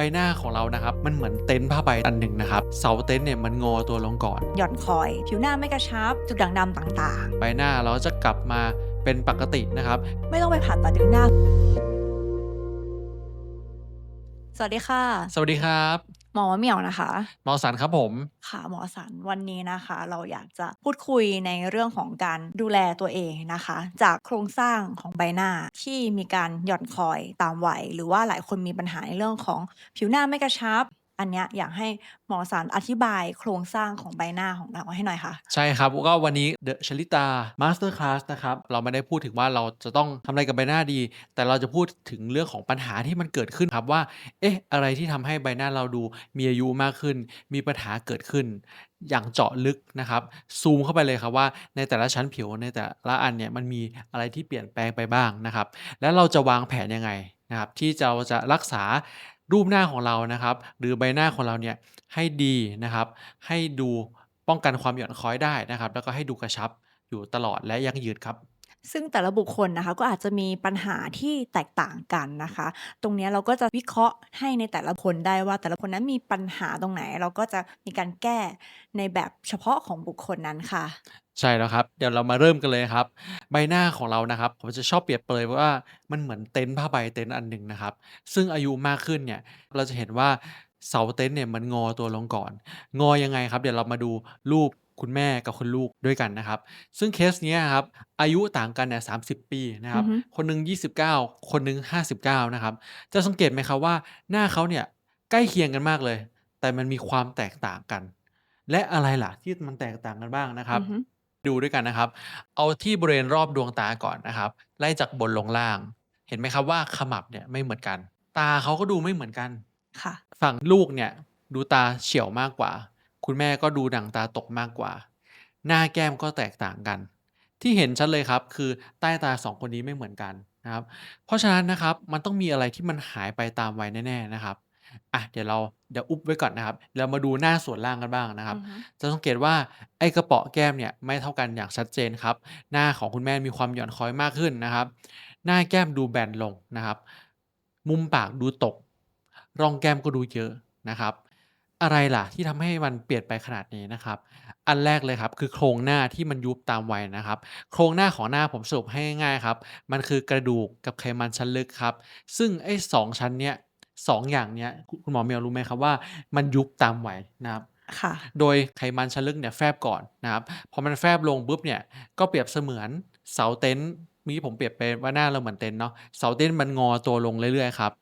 บหน้าของเรานะครับ มันเหมือนเต็นท์ผ้าใบอันหนึ่งนะครับ เสาเต็นท์เนี่ยมันงอตัวลงก่อน หย่อนคอย ผิวหน้าไม่กระชับ จุดด่างดำต่างใบหน้าเราจะกลับมาเป็นปกตินะครับๆไม่ต้องไปผ่าตัดดึงหน้า สวัสดีค่ะ สวัสดีครับ หมอมะเหมี่ยวนะคะ หมอสันครับผม ค่ะหมอสันวันนี้นะคะ เราอยากจะพูดคุยในเรื่องของการดูแลตัวเองนะคะ จากโครงสร้างของใบหน้าที่มีการหย่อนคอยตามวัยหรือว่าหลายคนมีปัญหาในเรื่องของผิวหน้าไม่กระชับ อันเนี้ยอยากให้หมอสันอธิบายโครงสร้างของใบหน้าของเราให้หน่อยค่ะ ใช่ครับ ก็วันนี้ The Shalita Master Class นะครับ เราไม่ได้พูดถึงว่าเราจะต้องทำอะไรกับใบหน้าดี แต่เราจะพูดถึงเรื่องของปัญหาที่มันเกิดขึ้นครับว่า เอ๊ะ อะไรที่ทำให้ใบหน้าเราดูมีอายุมากขึ้น มีปัญหาเกิดขึ้น อย่างเจาะลึกนะครับ ซูมเข้าไปเลยครับว่าในแต่ละชั้นผิวในแต่ละอันเนี่ยมันมีอะไรที่เปลี่ยนแปลงไปบ้างนะครับ แล้วเราจะวางแผนยังไงนะครับที่จะจะรักษา รูปหน้าของเรานะครับ หรือใบหน้าของเราเนี่ยให้ดีนะครับ ให้ดูป้องกันความหย่อนคล้อยได้นะครับ แล้วก็ให้ดูกระชับอยู่ตลอดและยั่งยืนครับ ซึ่งแต่ละบุคคลนะคะก็อาจจะมีปัญหาที่แตกต่างกันนะคะ ตรงนี้เราก็จะวิเคราะห์ให้ในแต่ละคนได้ว่าแต่ละคนนั้นมีปัญหาตรงไหน เราก็จะมีการแก้ในแบบเฉพาะของบุคคลนั้นค่ะ ใช่แล้วครับ เดี๋ยวเรามาเริ่มกันเลยครับ ใบหน้าของเรานะครับ ผมจะชอบเปรียบเปรยว่ามันเหมือนเต็นท์ผ้าใบเต็นท์อันหนึ่งนะครับ ซึ่งอายุมากขึ้นเนี่ยเราจะเห็นว่าเสาเต็นท์เนี่ยมันงอตัวลงก่อน งอยังไงครับ เดี๋ยวเรามาดูรูป คุณแม่กับคุณลูกด้วยกันนะครับ ซึ่งเคสเนี้ยครับอายุต่างกันเนี่ยสาปีนะครับ อือฮึ คนหนึ่ง29 คนหนึ่ง59 นะครับ จะสังเกตไหมครับว่าหน้าเขาเนี่ยใกล้เคียงกันมากเลย แต่มันมีความแตกต่างกัน และอะไรล่ะที่มันแตกต่างกันบ้างนะครับ อือฮึ ดูด้วยกันนะครับ เอาที่บริเวณรอบดวงตาก่อนนะครับ ไล่จากบนลงล่าง เห็นไหมครับว่าขมับเนี่ยไม่เหมือนกัน ตาเขาก็ดูไม่เหมือนกัน ค่ะ ฝั่งลูกเนี่ยดูตาเฉียวมากกว่า คุณแม่ก็ดูดั่งตาตกมากกว่า หน้าแก้มก็แตกต่างกัน ที่เห็นชัดเลยครับคือใต้ตาสองคนนี้ไม่เหมือนกันนะครับ เพราะฉะนั้นนะครับมันต้องมีอะไรที่มันหายไปตามวัยแน่ๆนะครับอะเดี๋ยวเราเดี๋ยวอุบไว้ก่อนนะครับเรามาดูหน้าส่วนล่างกันบ้างนะครับ อือฮึจะสังเกตว่าไอ้กระเปาะแก้มเนี่ยไม่เท่ากันอย่างชัดเจนครับ หน้าของคุณแม่มีความหย่อนคล้อยมากขึ้นนะครับ หน้าแก้มดูแบนลงนะครับ มุมปากดูตก ร่องแก้มก็ดูเยอะนะครับ อะไรล่ะที่ทำให้มันเปลี่ยนไปขนาดนี้นะครับ อันแรกเลยครับ คือโครงหน้าที่มันยุบตามวัยนะครับ โครงหน้าของหน้าผมสรุปให้ง่ายๆครับ มันคือกระดูกกับไขมันชั้นลึกครับ ซึ่งไอ้สองชั้นเนี้ยสองอย่างเนี้ยคุณคุณหมอเมียวรู้ไหมครับว่า มันยุบตามวัยนะครับ ค่ะ โดยไขมันชั้นลึกเนี่ยแฟบก่อนนะครับ พอมันแฟบลงปุ๊บเนี่ยก็เปรียบเสมือนเสาเต็นท์เมื่อกี้ผมเปรียบไปว่าหน้าเราเหมือนเต็นท์เนาะเสาเต็นท์มันงอตัวลงเรื่อยๆครับ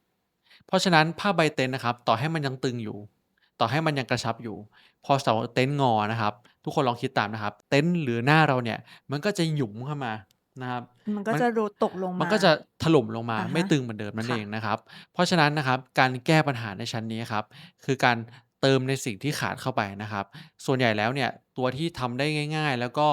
เพราะฉะนั้นผ้าใบเต็นท์นะครับ ต่อให้มันยังตึงอยู่ ต่อให้มันยังกระชับอยู่ พอเสาเต็นท์งอนะครับ ทุกคนลองคิดตามนะครับ เต็นท์หรือหน้าเราเนี่ยมันก็จะหยุมเข้ามานะครับมันก็มันจะรูตกลงมา มันก็จะถล่มลงมาอ่าฮะไม่ตึงเหมือนเดิมนั่นค่ะเองนะครับ เพราะฉะนั้นนะครับการแก้ปัญหาในชั้นนี้ครับคือการเติมในสิ่งที่ขาดเข้าไปนะครับ ส่วนใหญ่แล้วเนี่ยตัวที่ทำได้ง่าย ๆ แล้วก็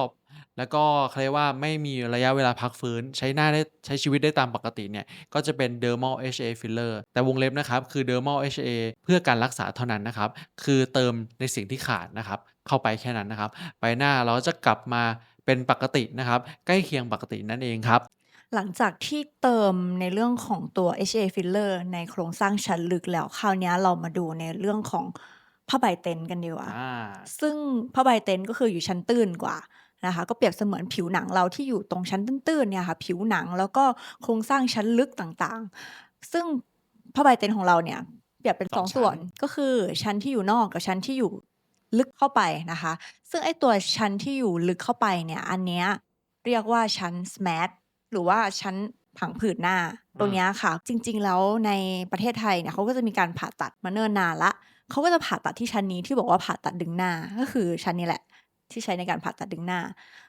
แล้วก็เขาเรียกว่าไม่มีระยะเวลาพักฟื้น ใช้หน้าได้ใช้ชีวิตได้ตามปกติเนี่ย ก็จะเป็น dermal HA filler แต่วงเล็บนะครับ คือ dermal HA เพื่อการรักษาเท่านั้นนะครับ คือเติมในสิ่งที่ขาดนะครับ เข้าไปแค่นั้นนะครับ ใบหน้าเราจะกลับมาเป็นปกตินะครับ ใกล้เคียงปกตินั่นเองครับ หลังจากที่เติมในเรื่องของตัว HA filler ในโครงสร้างชั้นลึกแล้วคราวเนี้ยเรามาดูในเรื่องของผ้าใบเต็นท์กันดีกว่าอ่า ซึ่งผ้าใบเต็นท์ก็คืออยู่ชั้นตื้นกว่า นะคะก็เปรียบเสมือนผิวหนังเราที่อยู่ตรงชั้นตื้นๆเนี่ยค่ะผิวหนังแล้วก็โครงสร้างชั้นลึกต่างๆ ซึ่งผ้าใบเต็นท์ของเราเนี่ยเปรียบเป็นสสอองงชั้นส่วนก็คือชั้นที่อยู่นอกกับชั้นที่อยู่ลึกเข้าไปนะคะ ซึ่งไอ้ตัวชั้นที่อยู่ลึกเข้าไปเนี่ยอันเนี้ยเรียกว่าชั้น SMAT หรือว่าชั้นผังผืดหน้า ตรงเนี้ยค่ะ จริง ๆ แล้วในประเทศไทยเนี่ยเขาก็จะมีการผ่าตัดมาเนิ่นนานละเขาก็จะผ่าตัดที่ชั้นนี้ที่บอกว่าผ่าตัดดึงหน้าก็คือชั้นนี้แหละ ที่ใช้ในการผ่าตัดดึงหน้า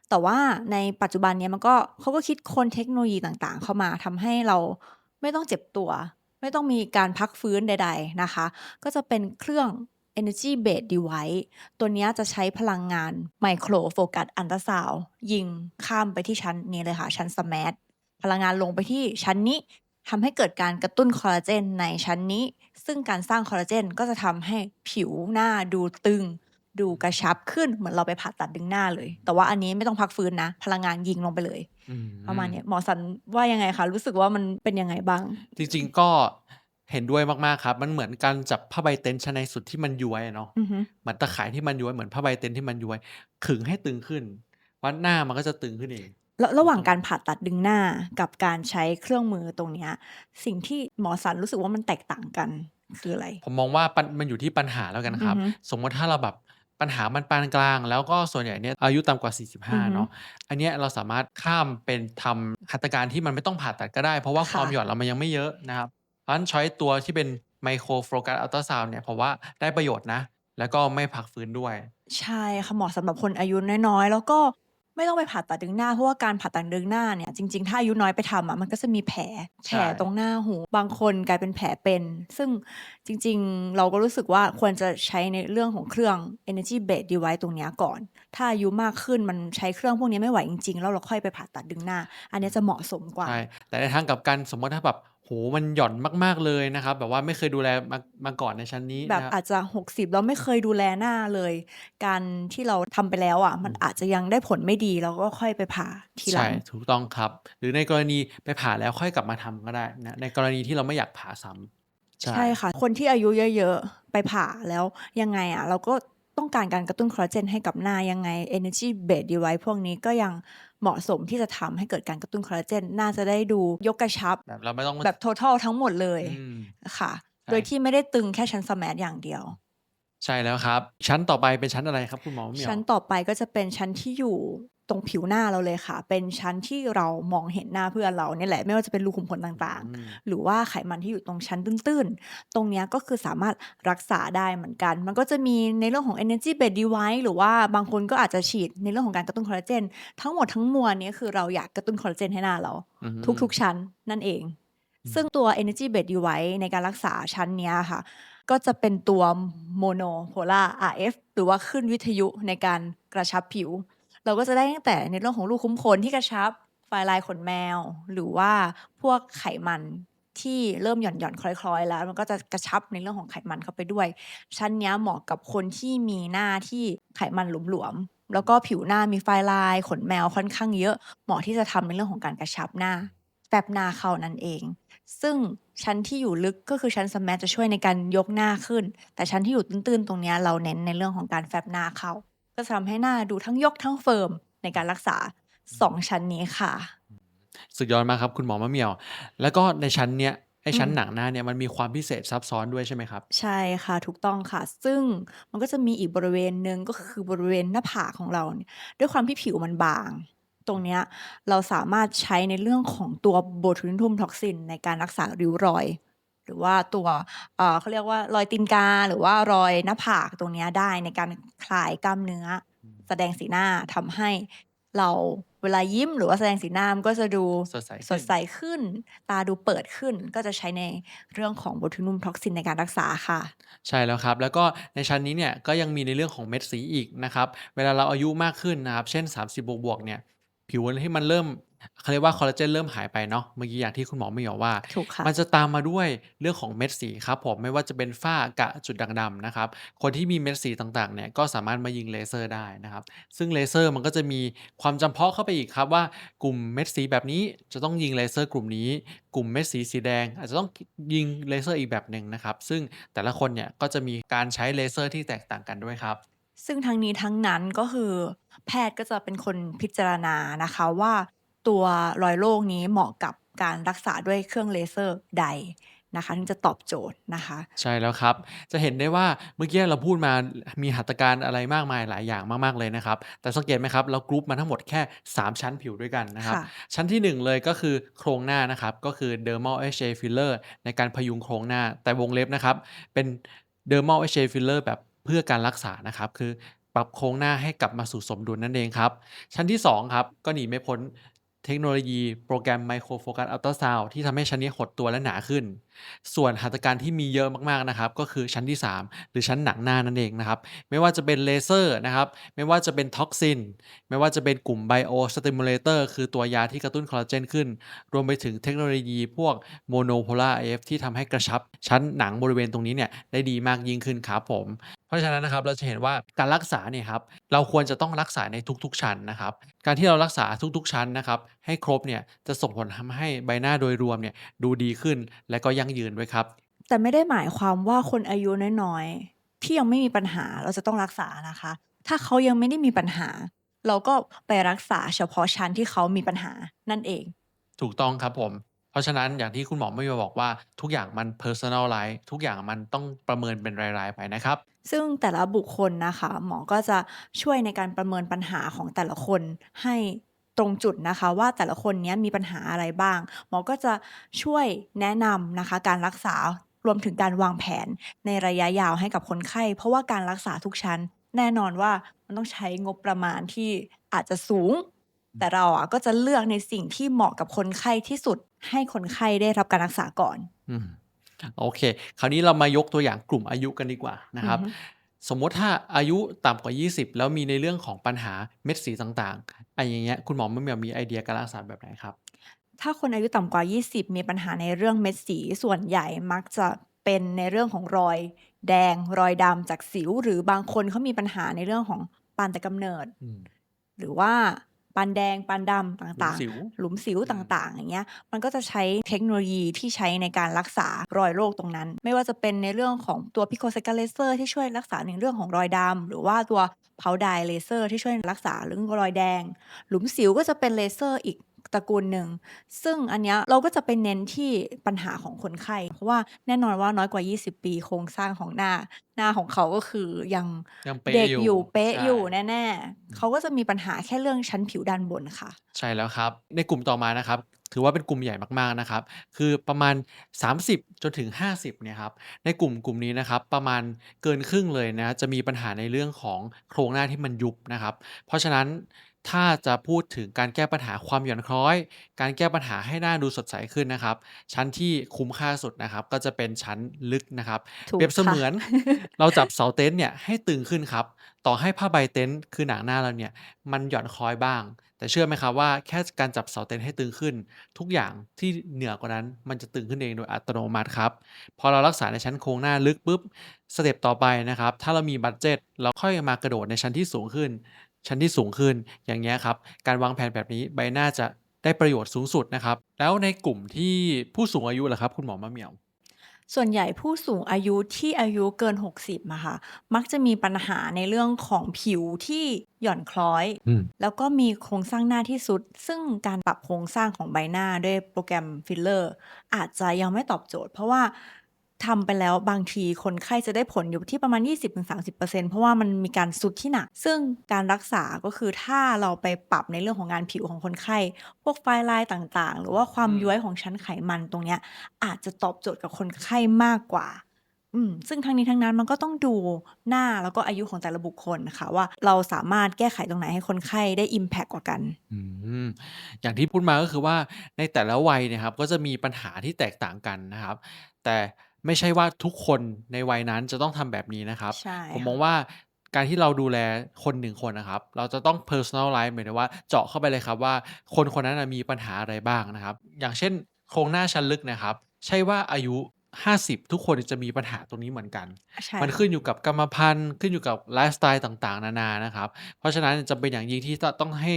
แต่ว่าในปัจจุบันเนี้ยมันก็เขาก็คิดคนเทคโนโลยีต่างๆ เข้ามาทำให้เราไม่ต้องเจ็บตัว ไม่ต้องมีการพักฟื้นใด ๆนะคะ ก็จะเป็นเครื่อง energy based device ตัวเนี้ยจะใช้พลังงาน micro focus ultrasound ยิงข้ามไปที่ชั้นนี้เลยค่ะ ชั้น smart พลังงานลงไปที่ชั้นนี้ทำให้เกิดการกระตุ้นคอลลาเจนในชั้นนี้ ซึ่งการสร้างคอลลาเจนก็จะทำให้ผิวหน้าดูตึง ดูกระชับขึ้นเหมือนเราไปผ่าตัดดึงหน้าเลย แต่ว่าอันนี้ไม่ต้องพักฟื้นนะ พลังงานยิงลงไปเลยอืประมาณเนี้ยหมอสันว่ายังไงคะรู้สึกว่ามันเป็นยังไงบ้าง จริง ๆ ก็เห็นด้วยมากๆครับ มันเหมือนการจับผ้าใบเต็นท์ชั้นในสุดที่มันย้วยอะเนาะอือฮึเหมือนตะข่ายที่มันย้วยเหมือนผ้าใบเต็นท์ที่มันย้วยขึงให้ตึงขึ้น วัดหน้ามันก็จะตึงขึ้นเองแล้วระหว่างถูกต้กาองรผ่าตัดดึงหน้ากับการใช้เครื่องมือตรงเนี้ยสิ่งที่หมอสันรู้สึกว่ามันแตกต่างกันคืออะไร?ผมมองว่าปัญมันอยู่ที่ปัญหาแล้วกันคอืรัอบฮึสมมุติถ้าเราแบบ ปัญหามันปานกลาง แล้วก็ส่วนใหญ่เนี่ยอายุต่ำกว่า อือ45 ฮึเนาะอันเนี้ยเราสามารถข้ามเป็นทำหัตถการที่มันไม่ต้องผ่าตัดก็ได้ เพราะว่าคค่ะวามหย่อนเรามันยังไม่เยอะนะครับ เพราะฉะนั้นชอยซ์ตัวที่เป็น Micro Focus Ultrasound เนี่ยผมว่าได้ประโยชน์นะ แล้วก็ไม่พักฟื้นด้วย ใช่ค่ะเหมาะสำหรับคนอายุน้อยๆ แล้วก็ ไม่ต้องไปผ่าตัดดึงหน้าเพราะว่าการผ่าตัดดึงหน้าเนี่ยจริงๆ ถ้าอายุน้อยไปทำอะมันก็จะมีแผลใแผช่ลตรงหน้าหู บางคนกลายเป็นแผลเป็น ซึ่งจริงๆ เราก็รู้สึกว่าควรจะใช้ในเรื่องของเครื่อง Energy Based Device ตรงเนี้ยก่อน ถ้าอายุมากขึ้นมันใช้เครื่องพวกนี้ไม่ไหวจริงๆแล้วเราค่อยไปผ่าตัดดึงหน้า อันเนี้ยจะเหมาะสมกว่าใช่แต่ในทางกลับกันสมมุติถ้าแบบ โอ้โฮ มันหย่อนมาก ๆ เลยนะครับ แบบว่าไม่เคยดูแลมา มาก่อนในชั้นนี้แบบนะครับ อาจจะ 60 แล้วไม่เคยดูแลหน้าเลย การที่เราทำไปแล้วอะ มันอาจจะยังได้ผลไม่ดี เราก็ค่อยไปผ่าทีหใช่ลัง ถูกต้องครับ หรือในกรณีไปผ่าแล้วค่อยกลับมาทำก็ได้นะ ในกรณีที่เราไม่อยากผ่าซ้ำ ใช่ใช่ค่ะ คนที่อายุเยอะ ๆ ไปผ่าแล้วยังไงอะ เราก็ต้องการการกระตุ้นคอลลาเจนให้กับหน้า ยังไง Energy Based Device พวกนี้ก็ยัง เหมาะสมที่จะทำให้เกิดการกระตุ้นคอลลาเจนหน้าจะได้ดูยกกระชับ แบบเราไม่ต้องแบบ Total ทั้งหมดเลยอืมค่ะใช่โดยที่ไม่ได้ตึงแค่ชั้น SMAT อย่างเดียว ใช่แล้วครับ ชั้นต่อไปเป็นชั้นอะไรครับคุณหมอมะเหมี่ยชั้ว?นต่อไปก็จะเป็นชั้นที่อยู่ ตรงผิวหน้าเราเลยค่ะ เป็นชั้นที่เรามองเห็นหน้าเพื่อนเราเนี่ยแหละ ไม่ว่าจะเป็นรูขุมขนต่างอืมๆหรือว่าไขมันที่อยู่ตรงชั้นตื้นๆ ตรงเนี้ยก็คือสามารถรักษาได้เหมือนกัน มันก็จะมีในเรื่องของ Energy Based Device หรือว่าบางคนก็อาจจะฉีดในเรื่องของการกระตุ้นคอลลาเจน ทั้งหมดทั้งมวลเนี้ยคือเราอยากกระตุ้นคอลลาเจนให้หน้าเราอือฮึทุกๆชั้นนั่นเองอืซึ่งมตัว Energy Based Device ในการรักษาชั้นเนี้ยค่ะ ก็จะเป็นตัว Monopolar RF หรือว่าคลื่นวิทยุในการกระชับผิว เราก็จะได้ตั้งแต่ในเรื่องของรูขุมขนที่กระชับไฟลายขนแมว หรือว่าพวกไขมันที่เริ่มหย่อนๆคล้อยๆ แล้ว มันก็จะกระชับในเรื่องของไขมันเข้าไปด้วย ชั้นนี้เหมาะกับคนที่มีหน้าที่ไขมันหลวมๆแล้วก็ผิวหน้ามีไฟลาย ขนแมวค่อนข้างเยอะ เหมาะที่จะทำในเรื่องของการกระชับหน้าแฟบหน้าเขานั่นเอง ซึ่งชั้นที่อยู่ลึกก็คือชั้น SMAT จะช่วยในการยกหน้าขึ้น แต่ชั้นที่อยู่ตื้นๆตรงนี้เราเน้นในเรื่องของการแฟบหน้าเข้า ก็จะทำให้หน้าดูทั้งยกทั้งเฟิร์มในการรักษา 2 ชั้นนี้ค่ะ สุดยอดมากครับ คุณหมอมะเหมี่ยว แล้วก็ในชั้นเนี้ยไอ้อืชั้นมหนังหน้าเนี่ยมันมีความพิเศษซับซ้อนด้วยใช่ไหมครับ?ใช่ค่ะถูกต้องค่ะ ซึ่งมันก็จะมีอีกบริเวณหนึ่งก็คือบริเวณหน้าผากของเราเนี่ยด้วยความที่ผิวมันบาง ตรงเนี้ยเราสามารถใช้ในเรื่องของตัว Botulinum Toxin ในการรักษาริ้วรอย หรือว่าตัวเอ่อเขาเรียกว่ารอยตีนกา หรือว่ารอยหน้าผากตรงเนี้ยได้ในการคลายกล้ามเนื้ออืมแสดงสีหน้าทำให้เราเวลายิ้มหรือว่าแสดงสีหน้ามันก็จะดูสดใสสขึ้ดนใสขึ้น ตาดูเปิดขึ้นก็จะใช้ในเรื่องของ Botulinum Toxin ในการรักษาค่ะ ใช่แล้วครับ แล้วก็ในชั้นนี้เนี่ยก็ยังมีในเรื่องของเม็ดสีอีกนะครับ เวลาเราอายุมากขึ้นนะครับ เช่น 30 บวกๆเนี่ย ผิวที่มันเริ่มเขาเรียกว่าคอลลาเจนเริ่มหายไปเนาะเมื่อกี้อย่างที่คุณหมอมะเหมี่ยวว่า ถูกค่ะ มันจะตามมาด้วยเรื่องของเม็ดสีครับผมไม่ว่าจะเป็นฝ้ากระจุดด่างดำนะครับ คนที่มีเม็ดสีต่างๆเนี่ยก็สามารถมายิงเลเซอร์ได้นะครับ ซึ่งเลเซอร์มันก็จะมีความจำเพาะเข้าไปอีกครับว่ากลุ่มเม็ดสีแบบนี้จะต้องยิงเลเซอร์กลุ่มนี้ กลุ่มเม็ดสีสีแดง อาจจะต้องยิงเลเซอร์อีกแบบหนึ่งนะครับ ซึ่งแต่ละคนเนี่ยก็จะมีการใช้เลเซอร์ที่แตกต่างกันด้วยครับ ซึ่งทั้งนี้ทั้งนั้นก็คือ แพทย์ก็จะเป็นคนพิจารณานะคะว่าตัวรอยโรคนี้เหมาะกับการรักษาด้วยเครื่องเลเซอร์ใดนะคะถึงจะตอบโจทย์นะคะ ใช่แล้วครับ จะเห็นได้ว่าเมื่อกี้เราพูดมามีหัตถการอะไรมากมายหลายอย่างมากๆเลยนะครับ แต่สังเกตไหมครับ เรา group มาทั้งหมดแค่ 3 ชั้นผิวด้วยกันนะครับค่ะชั้นที่ 1 เลยก็คือโครงหน้านะครับ ก็คือ Dermal HA Filler ในการพยุงโครงหน้าแต่วงเล็บนะครับ เป็น Dermal HA Filler แบบเพื่อการรักษานะครับ คือ ปรับโครงหน้าให้กลับมาสู่สมดุลนั่นเองครับ ชั้นที่ 2 ครับ ก็หนีไม่พ้นเทคโนโลยีโปรแกรม Micro Focus Ultrasound ที่ทำให้ชั้นนี้หดตัวและหนาขึ้น ส่วนหัตถการที่มีเยอะมากๆนะครับ ก็คือชั้นที่ 3 หรือชั้นหนังหน้านั่นเองนะครับ ไม่ว่าจะเป็นเลเซอร์นะครับ ไม่ว่าจะเป็น Toxin ไม่ว่าจะเป็นกลุ่ม Biostimulator คือตัวยาที่กระตุ้นคอลลาเจนขึ้น รวมไปถึงเทคโนโลยีพวก Monopolar RF ที่ทำให้กระชับชั้นหนังบริเวณตรงนี้เนี่ยได้ดีมากยิ่งขึ้นครับผม เพราะฉะนั้นนะครับเราจะเห็นว่าการรักษาเนี่ยครับเราควรจะต้องรักษาในทุกๆชั้นนะครับ การที่เรารักษาทุกๆชั้นนะครับ ให้ครบเนี่ยจะส่งผลทำให้ใบหน้าโดยรวมเนี่ยดูดีขึ้นและก็ยั่งยืนด้วยครับ แต่ไม่ได้หมายความว่าคนอายุน้อยๆที่ยังไม่มีปัญหาเราจะต้องรักษานะคะ ถ้าเขายังไม่ได้มีปัญหา เราก็ไปรักษาเฉพาะชั้นที่เขามีปัญหานั่นเอง ถูกต้องครับผมเพราะฉะนั้นอย่างที่คุณหมอไม่มาบอกว่าทุกอย่างมัน personalize ทุกอย่างมันต้องประเมินเป็นราย ๆ ไปนะครับ ซึ่งแต่ละบุคคลนะคะ หมอก็จะช่วยในการประเมินปัญหาของแต่ละคนให้ตรงจุดนะคะว่าแต่ละคนนี้มีปัญหาอะไรบ้าง หมอก็จะช่วยแนะนำนะคะ การรักษารวมถึงการวางแผนในระยะยาวให้กับคนไข้ เพราะว่าการรักษาทุกชั้น แน่นอนว่ามันต้องใช้งบประมาณที่อาจจะสูง แต่เราอะก็จะเลือกในสิ่งที่เหมาะกับคนไข้ที่สุด ให้คนไข้ได้รับการรักษาก่อนอื โอเค คราวนี้เรามายกตัวอย่างกลุ่มอายุกันดีกว่านะครับอือฮึสมมติถ้าอายุต่ำกว่า 20 แล้วมีในเรื่องของปัญหาเม็ดสีต่างๆไอ้อย่างเงี้ยคุณหมอไม่มีไอเดียการรักษาแบบไหนครับ ถ้าคนอายุต่ำกว่า 20 มีปัญหาในเรื่องเม็ดสีส่วนใหญ่มักจะเป็นในเรื่องของรอย แดง รอยดำจากสิว หรือบางคนเขามีปัญหาในเรื่องของปานแต่กำเนิดอืมหรือว่า ปานแดง ปานดำหลุมต่าง สิว ๆ หลุมสิวอืมต่างๆ อย่างเงี้ย มันก็จะใช้เทคโนโลยีที่ใช้ในการรักษารอยโรคตรงนั้น ไม่ว่าจะเป็นในเรื่องของตัวพิโคเซกาเลเซอร์ที่ช่วยรักษาในเรื่องของรอยดำ หรือว่าตัวเพาไดเลเซอร์ที่ช่วยรักษาเรื่องรอยแดง หลุมสิวก็จะเป็นเลเซอร์อีก ตระกูลหนึ่ง ซึ่งอันเนี้ยเราก็จะไปเน้นที่ปัญหาของคนไข้ เพราะว่าแน่นอนว่าน้อยกว่า 20 ปีโครงสร้างของหน้า หน้าของเขาก็คือยังยังเป๊ะเด็กอยู่อยู่เป๊ะใช่อยู่แน่ๆเขาก็จะมีปัญหาแค่เรื่องชั้นผิวด้านบนค่ะ ใช่แล้วครับ ในกลุ่มต่อมานะครับถือว่าเป็นกลุ่มใหญ่มากๆนะครับ คือประมาณ 30 จนถึง 50เนี่ยครับ ในกลุ่มกลุ่มนี้นะครับ ประมาณเกินครึ่งเลยนะ จะมีปัญหาในเรื่องของโครงหน้าที่มันยุบนะครับ เพราะฉะนั้น ถ้าจะพูดถึงการแก้ปัญหาความหย่อนคล้อย การแก้ปัญหาให้หน้าดูสดใสขึ้นนะครับ ชั้นที่คุ้มค่าสุดนะครับ ก็จะเป็นชั้นลึกนะครับถูกเปรียบเสค่ะมือน เราจับเสาเต็นท์เนี่ยให้ตึงขึ้นครับ ต่อให้ผ้าใบเต็นท์คือหนังหน้าเราเนี่ย มันหย่อนคล้อยบ้าง แต่เชื่อไหมครับว่าแค่การจับเสาเต็นท์ให้ตึงขึ้น ทุกอย่างที่เหนือกว่านั้นมันจะตึงขึ้นเองโดยอัตโนมัติครับ พอเรารักษาในชั้นโครงหน้าลึกปุ๊บสเต็ปต่อไปนะครับ ถ้าเรามีบัตเจ็ตเราค่อยมากระโดดในชั้นที่สูงขึ้น ชั้นที่สูงขึ้นอย่างเงี้ยครับการวางแผนแบบนี้ใบหน้าจะได้ประโยชน์สูงสุดนะครับ แล้วในกลุ่มที่ผู้สูงอายุล่ะครับ คุณหมอมะเหมียว ส่วนใหญ่ผู้สูงอายุที่อายุเกิน 60อะค่ะมักจะมีปัญหาในเรื่องของผิวที่หย่อนคล้อย อืม แล้วก็มีโครงสร้างหน้าที่สุด ซึ่งการปรับโครงสร้างของใบหน้าด้วยโปรแกรมฟิลเลอร์อาจจะยังไม่ตอบโจทย์ เพราะว่า ทำไปแล้วบางทีคนไข้จะได้ผลอยู่ที่ประมาณ 20-30%เพราะว่ามันมีการสุดที่หนัก ซึ่งการรักษาก็คือถ้าเราไปปรับในเรื่องของงานผิวของคนไข้ พวกไฟลายต่างๆ หรือว่าความอืม ย้วยของชั้นไขมันตรงเนี้ย อาจจะตอบโจทย์กับคนไข้มากกว่า อืม ซึ่งทั้งนี้ทั้งนั้นมันก็ต้องดูหน้าแล้วก็อายุของแต่ละบุคคลนะคะว่าเราสามารถแก้ไขตรงไหนให้คนไข้ได้ Impact กว่ากัน อืม อย่างที่พูดมาก็คือว่าในแต่ละวัยเนะครับ ก็จะมีปัญหาที่แตกต่างกันนะครับ แต่ ไม่ใช่ว่าทุกคนในวัยนั้นจะต้องทำแบบนี้นะครับใช่ผมมค่ะองว่าการที่เราดูแลคนหนึ่งคนนะครับ เราจะต้อง personalize หมายถึงว่าเจาะเข้าไปเลยครับว่าคนคนนั้นนะมีปัญหาอะไรบ้างนะครับ อย่างเช่น โครงหน้าชั้นลึกนะครับ ใช่ว่าอายุ50 ทุกคนจะมีปัญหาตรงนี้เหมือนกันใช่มันค่ะขึ้นอยู่กับกรรมพันธุ์ ขึ้นอยู่กับไลฟ์สไตล์ต่างๆ นานานะครับ เพราะฉะนั้นจำเป็นอย่างยิ่งที่จะต้องให้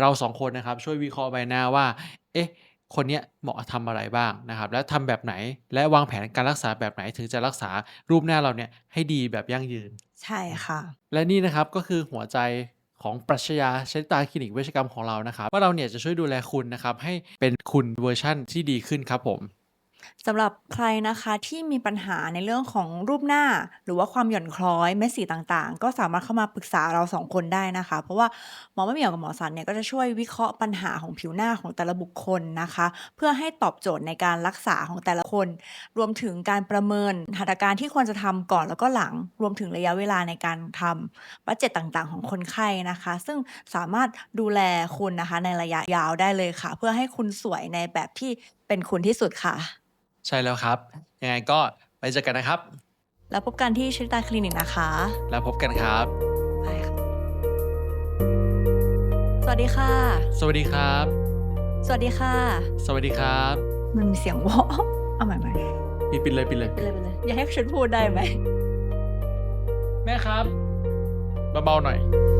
เราสองคนนะครับ ช่วยวิเคราะห์ใบหน้าว่า เอ๊ะ คนเนี้ยเหมาะทำอะไรบ้างนะครับ และทำแบบไหนและวางแผนการรักษาแบบไหนถึงจะรักษารูปหน้าเราเนี่ยให้ดีแบบยั่งยืน ใช่ค่ะ และนี่นะครับก็คือหัวใจของปรัชญาชนิตาคลินิกเวชกรรมของเรานะครับ ว่าเราเนี่ยจะช่วยดูแลคุณนะครับให้เป็นคุณเวอร์ชั่นที่ดีขึ้นครับผม สำหรับใครนะคะที่มีปัญหาในเรื่องของรูปหน้า หรือว่าความหย่อนคล้อยเม็ดสีต่างๆ ก็สามารถเข้ามาปรึกษาเราสองคนได้นะคะ เพราะว่าหมอมะเหมี่ยวกับหมอสันเนี่ยก็จะช่วยวิเคราะห์ปัญหาของผิวหน้าของแต่ละบุคคลนะคะ เพื่อให้ตอบโจทย์ในการรักษาของแต่ละคน รวมถึงการประเมินหัตถการที่ควรจะทำก่อนแล้วก็หลัง รวมถึงระยะเวลาในการทำบัจเจตต่างๆ ของคนไข้นะคะ ซึ่งสามารถดูแลคุณนะคะในระยะยาวได้เลยค่ะ เพื่อให้คุณสวยในแบบที่เป็นคุณที่สุดค่ะ ใช่แล้วครับ ยังไงก็ไปเจอกันนะครับ แล้วพบกันที่ชิตาคลินิกนะคะ แล้วพบกันครับ ไปค่ะ สวัสดีค่ะ สวัสดีครับ สวัสดีค่ะ สวัสดีครับ มันมีเสียงวอเอาใหม่ใหม่ปิดปิดเลยปิดเลย ไปเลยไปเลยอย่าให้ฉันพูดได้ไหม แม่ครับ เบาๆหน่อยส